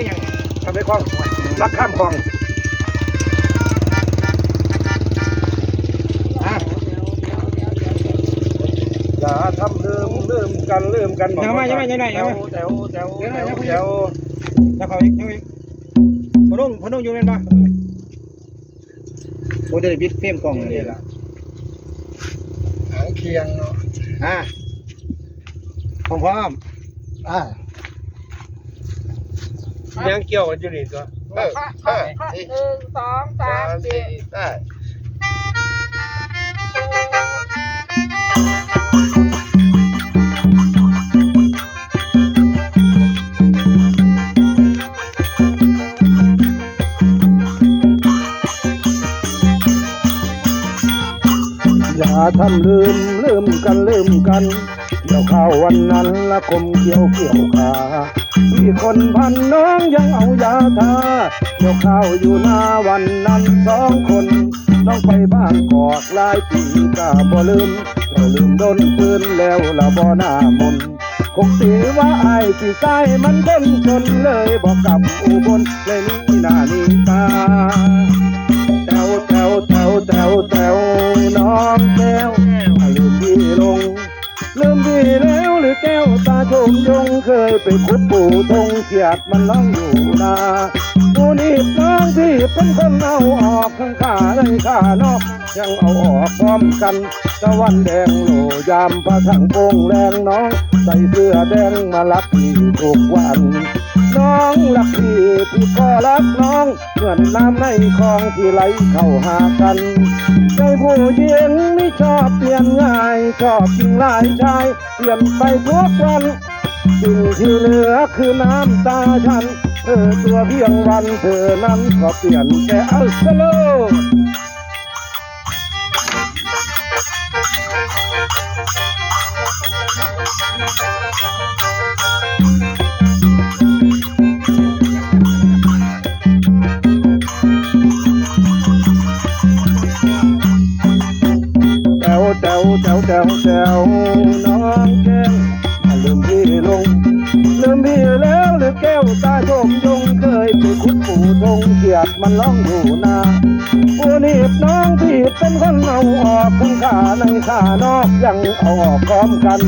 ช่ยังทำในคลองรักข้ามคลองอะอย่าทำลืมลืมกันลืมกันยังไม่ยังไม่ยังไม่แถยังวไม่แถวแถวเดี๋ยวแถนะวเดี๋ยวแถวแล้วเขาอีกยังอีกพนุ่งพนุ่งอยู่เป็นปะโอ้เดี๋ยวบิดเฟรมกล่องเลยนี่แหละหางเคียงเนาะอะพร้อมพร้อมอ่า ยังเกี่ยวกันอยู่นี่ตัวเออเออหนึ่งสองสามสี่ได้อย่าทำลืมลืมกันลืมกัน เกี่ยวข้าววันนั้นละคมเกี่ยวเกี่ยวขาพี่คนพันน้องยังเอายาทาเกี่ยวข้าวอยู่หน้าวันนั้นสองคนน้องไปบ้านกอกลายปีก็บ่ลืมเราลืมโดนปืนแล้วละบ่หน้ามนคงตีว่าไอ้ายพี่ใต้มันคนจนเลยบอกกลับอุบลเลยนี่หนานีตาแถวแถวแถวแถวแถวน้องแก้วลืมพี่ลง ลืมดีแล้วหรือแก้วตาชมยงเคยไปคุดปู่ทงเขียดมันร้องอยู่นาปูนี่น้องที่เป็นคนเอาออกข้างขาเลยขานอกยังเอาออกพร้อมกันตะวันแดงโลยามพระทังโปงแรงน้อง ใส่เสื้อแดงมารับที่ทุกวัน น้องรักพี่พี่ก็รักน้องเหมือนน้ำในคลองที่ไหลเข้าหากันใจผู้หญิงไม่ชอบเปลี่ยนง่ายชอบกินหลายชายเปลี่ยนไปทุกวันสิ่งที่เหลือคือน้ำตาฉันเธอตัวเพียงวันเธอนั้นก็เปลี่ยนแต่เอาซะโลด แถวแถวน้องแก้วอย่าลืมพี่ลง ลืมพี่แล้วหรือแก้วตาชมยงเคยไปขุดปู่ทงเกียดมันร้องอยู่นาปูนีบน้องพี่เป็นคนเอาออกทั้งขาในขานอกยังเอาออกพร้อมกัน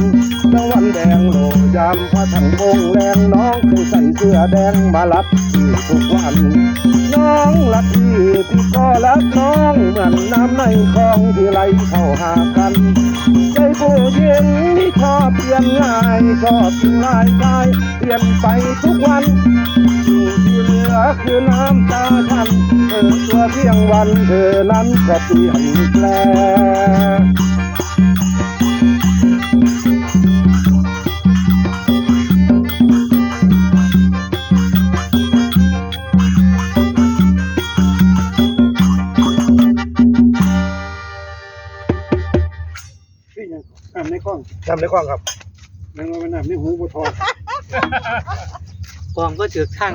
จังวันแดงโลยามพระถังโป่งแรงน้องเคยใส่เสื้อแดงมารับพี่ทุกวัน น้องรักพี่พี่ก็รักน้องเหมือนน้ำในคลองที่ไหลเข้าหากัน ผู้หญิงนี่ชอบเปลี่ยนง่ายชอบกินหลายชายเปลี่ยนไปทุกวันสิ่งที่เหลือคือน้ำตาฉันเธอตัวเพียงวันเธอนั้นก็เปลี่ยนแปลง พี่ยังอ่ำในกล้องทำในคลองครับนั่งมาน้ำในหูบัวทองกองก็ถือข้าง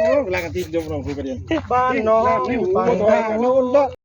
โอ้เวลากันที่ยมลงคุยประเด็นบ้านน้องในหูไปบัวทองโน่นละ